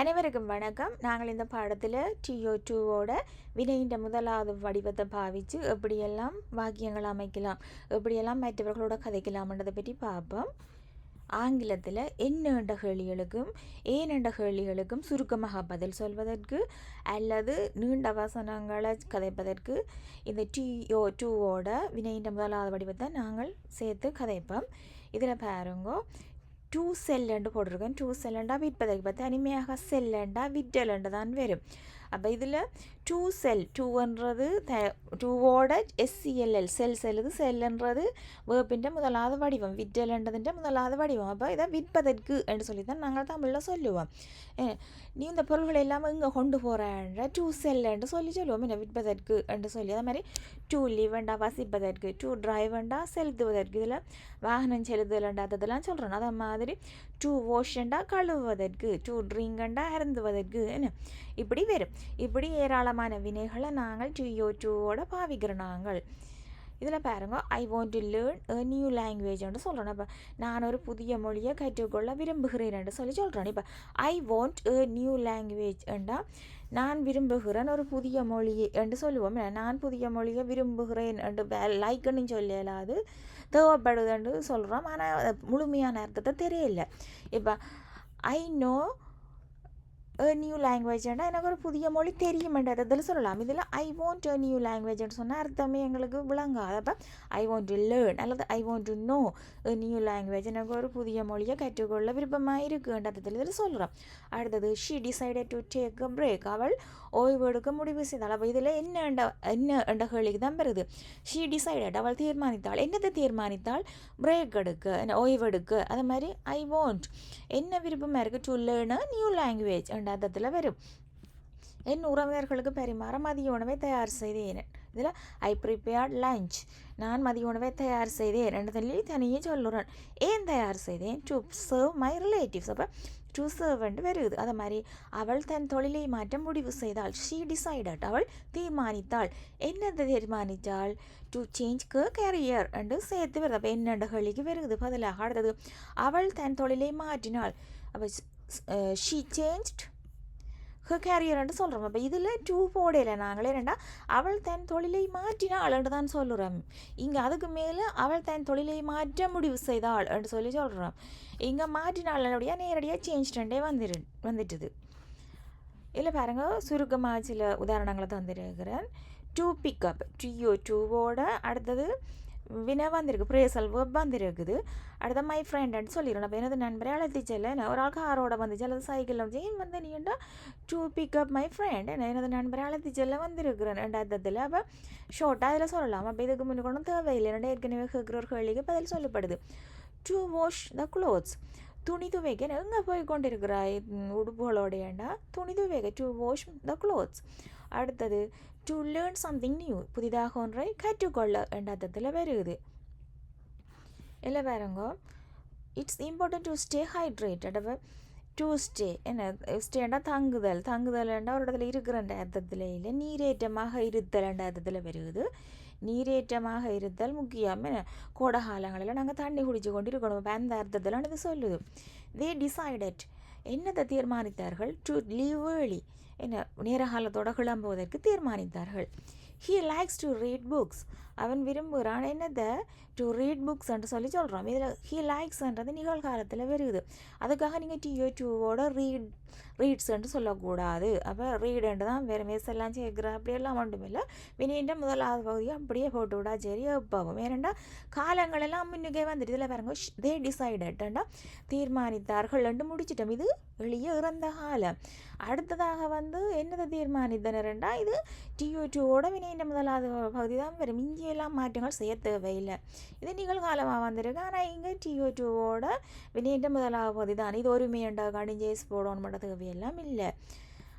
அனைவருக்கும் வணக்கம். நாங்கள் இந்த பாடத்தில் டிஓ டூவோட வினையின் முதலாவது வடிவத்தை பாவித்து எப்படியெல்லாம் வாக்கியங்கள் அமைக்கலாம் எப்படியெல்லாம் மற்றவர்களோட கதைக்கலாம்ன்றதை பற்றி பார்ப்போம். ஆங்கிலத்தில் என்னண்ட கேள்விகளுக்கும் ஏனண்ட கேள்விகளுக்கும் சுருக்கமாக பதில் சொல்வதற்கு அல்லது நீண்ட வசனங்களை கதைப்பதற்கு இந்த டிஓ டூவோட வினையின் முதலாவது வடிவத்தை நாங்கள் சேர்த்து கதைப்போம். இதில் பாருங்கோ டூ செல்லண்டு போட்டிருக்கேன் டூ செல்லண்டா விற்பதற்கு பார்த்து தனிமையாக செல்லண்டா விற்றலண்டு தான் வரும். அப்போ இதில் டூ செல் டூன்றது த டூவோட எஸ்சிஎல்எல் செல் செல்லுது செல்ன்றது வேர்ப்பிൻ്റെ முதலாவது வடிவம் விற்றல்ன்றதிൻ്റെ முதலாவது வடிவம். அப்போ இதை விற்பதற்கு என்று சொல்லி தான் நாங்கள் தமிழில் சொல்லுவோம். நீ இந்த பொருள்களை எல்லாம் இங்கே கொண்டு போகிறேன்ற டூ செல்லுன்னு சொல்லி சொல்லுவோம். என்ன விற்பதற்கு என்று சொல்லி. அதே மாதிரி டூ லீவண்டா வசிப்பதற்கு டூ டிரைவண்டா செலுத்துவதற்கு. இதில் வாகனம் செலுத்துதல்ன்றதெல்லாம் சொல்கிறோம் அதே மாதிரி டூ வாஷண்டா கழுவுவதற்கு டூ ட்ரிங்கண்டா அருந்துவதற்கு. என்ன? இப்படி வரும் இப்படி ஏராளமான வினைகளை நாங்கள் டிஓ டூவோட பாவிக்கிறோம் நாங்கள். இதில் பாருங்க I want to learn a new லாங்குவேஜ்னு சொல்கிறோம் இப்போ நான் ஒரு புதிய மொழியை கற்றுக்கொள்ள விரும்புகிறேன் சொல்லி சொல்கிறேன் இப்போ I want a new language என்றா நான் விரும்புகிறேன் ஒரு புதிய மொழி என்று சொல்லுவோம். நான் புதிய மொழியை விரும்புகிறேன் என்று லைக்குன்னு சொல்லலாது தேவைப்படுதுன்னு சொல்கிறோம் ஆனால் முழுமையான அர்த்தத்தை தெரியல. இப்போ ஐ நோ நியூ லாங்குவேஜ்னா எனக்கு ஒரு புதிய மொழி தெரியுமென்றது அதில் சொல்லலாம் இதில் ஐ வாண்ட் அ நியூ லாங்குவேஜ்னு சொன்னால் அர்த்தமே எங்களுக்கு விளங்காது அப்போ ஐ வாண்ட் டு லேர்ன் அல்லது I want to know a new language எனக்கு ஒரு புதிய மொழியை கற்றுக்கொள்ள விருப்பமாக இருக்குன்றதில் இதில் சொல்கிறோம் அடுத்தது she decided to take a break அவள் ஓய்வு எடுக்க முடிவு செய்தாள் அப்போ இதில் என்ன என்ன என்ற கேள்விக்கு தான் வருது ஷி டிசைடட் அவள் தீர்மானித்தாள் என்னத்தை தீர்மானித்தாள் பிரேக் எடுக்க ஓய்வு எடுக்க அது மாதிரி ஐ வாண்ட் என்ன விருப்பமாக இருக்குது டு லேர்ன் நியூ லாங்குவேஜ் என்ற வரும். என் உறவினர்களுக்கு பரிமாற மதிய உணவை தயார் செய்தேன். இதில் ஐ ப்ரிப்பேர்ட் லஞ்ச் நான் மதிய உணவை தயார் செய்தேன். ரெண்டு தள்ளி தனியே சொல்லுறேன். ஏன் தயார் செய்தேன்? டு சர்வ் மை ரிலேட்டிவ்ஸ் அப்போ டு சர்வன்ட் வருது. அது மாதிரி அவள் தன் தொழிலை மாற்ற முடிவு செய்தாள். ஷீ டிசைடட் அவள் தீர்மானித்தாள். என்னது தீர்மானித்தாள்? டு சேஞ்ச் க கேரியர் என்று சேர்த்து வருது. அப்போ என்னென்ற கேள்விக்கு வருது. பதிலாக அடுத்தது அவள் தன் தொழிலை மாற்றினாள். அப்போ ஷீ சேஞ்ச்ட் கேரியர்னு சொல்கிறோம் அப்போ இதில் டூ போடையில் நாங்களே ரெண்டா. அவள் தன் தொழிலை மாற்றினாள் என்று தான் சொல்லுறோம். இங்கே அதுக்கு மேலே அவள் தன் தொழிலை மாற்ற முடிவு செய்தாள் என்று சொல்லி சொல்கிறோம் இங்கே மாற்றினாள் அப்படியே? நேரடியாக சேஞ்ச் சேஞ்ச்டே வந்துரு வந்துட்டுது. இல்லை பாருங்க சுருக்கமாக சில உதாரணங்களை தந்துருக்கிறேன். டூ பிக்கப் டிஓ டூவோட அடுத்தது வினை வந்திருக்கு பிரேசல் வெப் வந்திருக்குது. அடுத்த மை ஃப்ரெண்டுன்னு சொல்லிடணும் அப்போ எனது நண்பரே அழைத்து ஒரு ஆள் காரோட வந்துச்சு அல்லது சைக்கிளில் வந்து ஏன் வந்து நீண்டா to pick up my friend எனது நண்பரை அழைத்து வந்திருக்கிறேன். ரெண்டாயிரத்தில் அப்போ ஷார்ட்டாக அதில் சொல்லலாம். அப்போ இதுக்கு முன்னாடி கொண்டு தேவையில்லை. ஏற்கனவே கேட்குற ஒரு கேள்விக்கு பதில் சொல்லப்படுது. டு வாஷ் த க்ளோத்ஸ் துணி துவைக்க எங்கே போய் கொண்டிருக்கிறாய் உடுப்புகளோடையண்டா துணி துவைக்க டு வாஷ் த க்ளோத்ஸ் அடுத்தது டு லேர்ன் சம்திங் நியூ புதிதாக ஒன்றை கற்றுக்கொள்ள என்ற அர்த்தத்தில் வருது இல்லை பாருங்க it's important to stay hydrated அப்போ டு ஸ்டே என்ன ஸ்டேண்டா தங்குதல் தங்குதல்ண்டா ஒரு இடத்துல இருக்கிற அர்த்தத்தில் இல்லை நீரேற்றமாக இருத்தல் என்ற அர்த்தத்தில் வருது நீரேற்றமாக இருத்தல் முக்கியம் என்ன கோடை காலங்களில் நாங்கள் தண்ணி குடிச்சு கொண்டு இருக்கணும் அப்ப அந்த அர்த்தத்தில் இது சொல்லுது. தே டிசைடட் என்னத்தை தீர்மானித்தார்கள்? டு லீவ் ஏர்லி என்ன நேர காலத்தோட கிளம்புவதற்கு தீர்மானித்தார்கள். He likes to read books அவன் விரும்புகிறான் என்னதை டு ரீட் புக்ஸ் என்று சொல்லி சொல்கிறோம் இதில் ஹீ லைக்ஸ்ன்றது நிகழ்காலத்தில் வருது. அதுக்காக நீங்கள் டிஓ டூவோட ரீட் ரீட்ஸ் என்று சொல்லக்கூடாது. அப்போ ரீடுன்ட்டு தான் வேறு மேஸ் எல்லாம் சேர்க்குற. அப்படியெல்லாம் ஒன்றும் இல்லை வினியன்ற முதலாவது பகுதியை அப்படியே போட்டு விடா சரி எப்பவும் ஏனண்டா காலங்களெல்லாம் முன்னுக்கே வந்துட்டு இதில் பாருங்க தே டிசைடட்டா தீர்மானித்தார்கள் என்று முடிச்சிட்டோம். இது எளிய இறந்த காலம். அடுத்ததாக வந்து என்னதை தீர்மானித்தனர்ண்டா இது டிஓ டூவோட வினையின் முதலாவது பகுதி தான் வரும். இங்கேயெல்லாம் மாற்றங்கள் செய்ய தேவையில்லை. இது நிகழ்காலமாக வந்திருக்கு ஆனால் இங்கே டிஓ டூவோட வினையின் முதலாக பகுதி தான் இது ஒருமையண்டா கடிஞ்சேஸ் போடணும் மட்டும் தேவையெல்லாம் இல்லை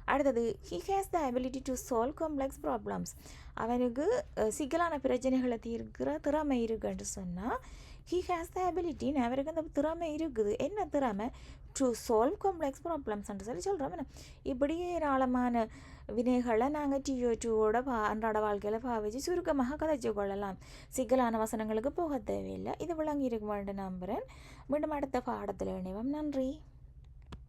அடுத்தது he has the ability to solve complex problems அவனுக்கு சிக்கலான பிரச்சனைகளை தீர்க்கிற திறமை இருக்குன்னு சொன்னால் ஹீ ஹேஸ் த அபிலிட்டி அவருக்கு அந்த திறமை இருக்குது என்ன திறமை டு சால்வ் காம்ப்ளெக்ஸ் ப்ராப்ளம்ஸ்ன்னு சொல்லி சொல்கிறோம் இப்படி ஏராளமான வினைகளை நாங்கள் டிஓ டூவோட பா அன்றாட வாழ்க்கையில் பாவிச்சு சுருக்கமாக கதைச்சு கொள்ளலாம் சிக்கலான வசனங்களுக்கு போக தேவையில்லை இது விளங்கி இருக்க வேண்டும் நம்புகிறேன் மீண்டும் அடுத்த பாடத்தில் இணைவோம் நன்றி